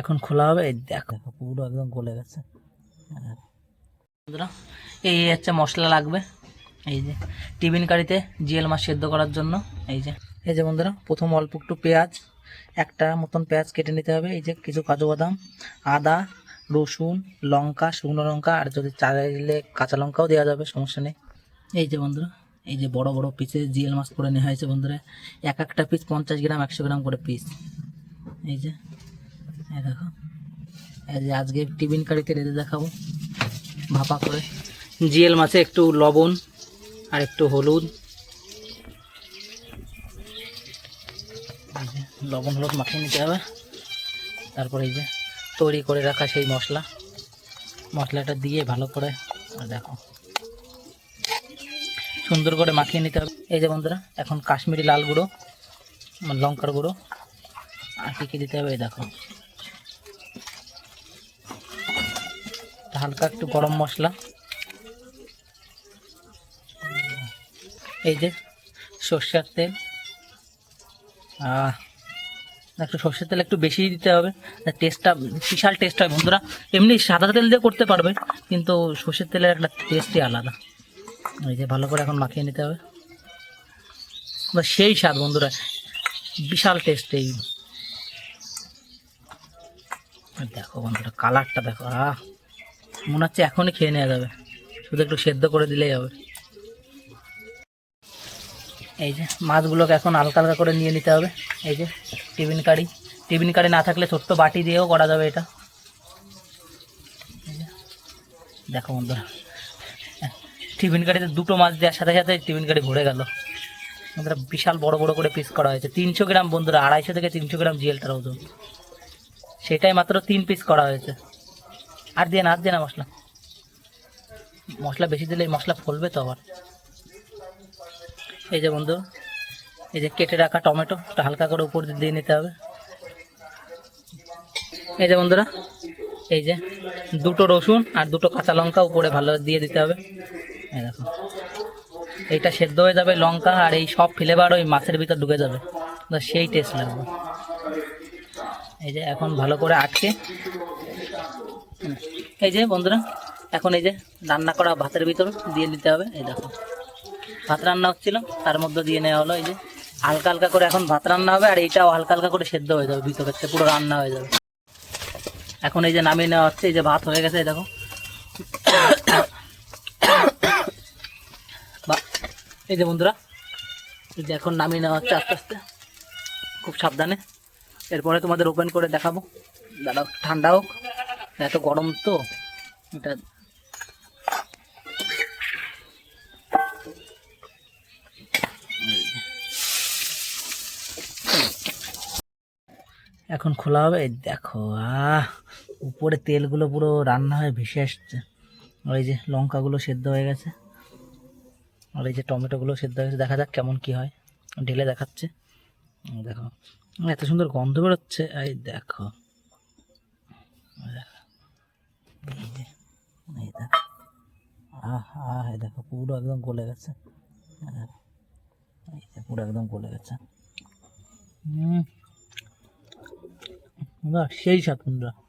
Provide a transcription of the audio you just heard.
এখন খোলা হবে এই দেখো। পুরো একদম গলে গেছে। বন্ধুরা এই হচ্ছে মশলা লাগবে। এই যে টিফিন কারিতে জিএল মাছ সেদ্ধ করার জন্য এই যে। এই যে বন্ধুরা প্রথম অল্প একটু পেঁয়াজ একটা মতন পেঁয়াজ কেটে নিতে হবে। এই যে কিছু কাজু বাদাম আদা রসুন লঙ্কা শুকনো লঙ্কা আর যদি চাইলে কাঁচা লঙ্কাও দেওয়া যাবে সমস্যা নেই। এই যে বন্ধুরা এই যে বড় বড় পিসে জিএল মাছ করে নেওয়া হয়েছে বন্ধুরা এক একটা পিস পঞ্চাশ গ্রাম একশো গ্রাম করে পিস এই যে এই দেখো। এই যে আজকে টিফিন কারিতে রেঁধে দেখাবো। ভাপা করে। জিএল মাছে একটু লবণ আর একটু হলুদ। লবণ হলুদ মাখিয়ে নিতে হবে। তারপরে এই যে তৈরি করে রাখা সেই মশলা। মশলাটা দিয়ে ভালো করে দেখো। সুন্দর করে মাখিয়ে নিতে হবে। এই যে বন্ধুরা, এখন কাশ্মীরি লাল গুঁড়ো, লঙ্কার গুঁড়ো। আর কী কী দিতে হবে এই দেখো। হালকা একটু গরম মশলা। এই যে সর্ষের তেল। একটু সর্ষের তেল একটু বেশি দিতে হবে। টেস্টটা, বিশাল টেস্ট হয় বন্ধুরা। এমনি সাদা তেল দিয়ে করতে পারবে, কিন্তু সর্ষের তেলের একটা টেস্টই আলাদা। এই যে ভালো করে এখন মাখিয়ে নিতে হবে। সেই স্বাদ বন্ধুরা, বিশাল টেস্ট এই। দেখো বন্ধুরা, কালারটা দেখো, আহ। মনে হচ্ছে এখনই খেয়ে নেওয়া যাবে। শুধু একটু সেদ্ধ করে দিলেই হবে। এই যে, মাছগুলোকে এখন হালকা হালকা করে নিয়ে নিতে হবে। এই যে, টিফিন কারি। টিফিন কারি না থাকলে ছোট্ট বাটি দিয়েও করা যাবে এটা। দেখো বন্ধুরা, টিফিন কারিতে দুটো মাছ দেওয়ার সাথে সাথে টিফিন কারি ভরে গেল। বন্ধুরা, বিশাল বড় বড় করে পিস করা হয়েছে। তিনশো গ্রাম বন্ধুরা, আড়াইশো থেকে তিনশো গ্রাম জিএলটার ওজন। সেটাই মাত্র তিন পিস করা হয়েছে। আর দিয়ে না, আর দিয়ে না মশলা। মশলা বেশি দিলে মশলা ফলবে তো আবার। এই যে বন্ধু, এই যে কেটে রাখা টমেটো হালকা করে উপর দিয়ে নিতে হবে। এই যে বন্ধুরা, এই যে দুটো রসুন আর দুটো কাঁচা লঙ্কা উপরে ভালো দিয়ে দিতে হবে। এই দেখো, এইটা সেদ্ধ হয়ে যাবে লঙ্কা আর এই সব ফ্লেভার ওই মাছের ভিতর ঢুকে যাবে। সেই টেস্ট লাগবে। এই যে এখন ভালো করে আটকে। এই যে বন্ধুরা, এখন এই যে রান্না করা ভাতের ভিতর দিয়ে দিতে হবে। এই দেখো, ভাত রান্না হচ্ছিল, তার মধ্যে দিয়ে নেওয়া হলো। এই যে হালকা হালকা করে এখন ভাত রান্না হবে, আর এইটাও হালকা হালকা করে সেদ্ধ হয়ে যাবে ভিতরের পুরো রান্না হয়ে যাবে। এখন এই যে নামিয়ে নেওয়া হচ্ছে, এই যে ভাত হয়ে গেছে, এই দেখো। এই যে বন্ধুরা, এই যে এখন নামিয়ে নেওয়া হচ্ছে আস্তে আস্তে, খুব সাবধানে। এরপরে তোমাদের ওপেন করে দেখাবো। দাঁড়াও ঠান্ডা হোক। এত গরম তো, এটা এখন খোলা হবে। দেখো, আহ, উপরে তেলগুলো পুরো রান্না হয়ে ভেসে আসছে। এই যে লঙ্কাগুলো সেদ্ধ হয়ে গেছে। আর এই যে টমেটোগুলো সেদ্ধ হয়ে গেছে। দেখা যাক কেমন কি হয়। ঢেলে দেখাচ্ছে। দেখো এত সুন্দর গন্ধ বেরোচ্ছে এই দেখো। এই দেখো। যে, এই দেখো। আহ আহ পুরো একদম গলে গেছে। এই পুরো একদম গলে গেছে। সেই স্বাদ বন্ধুরা।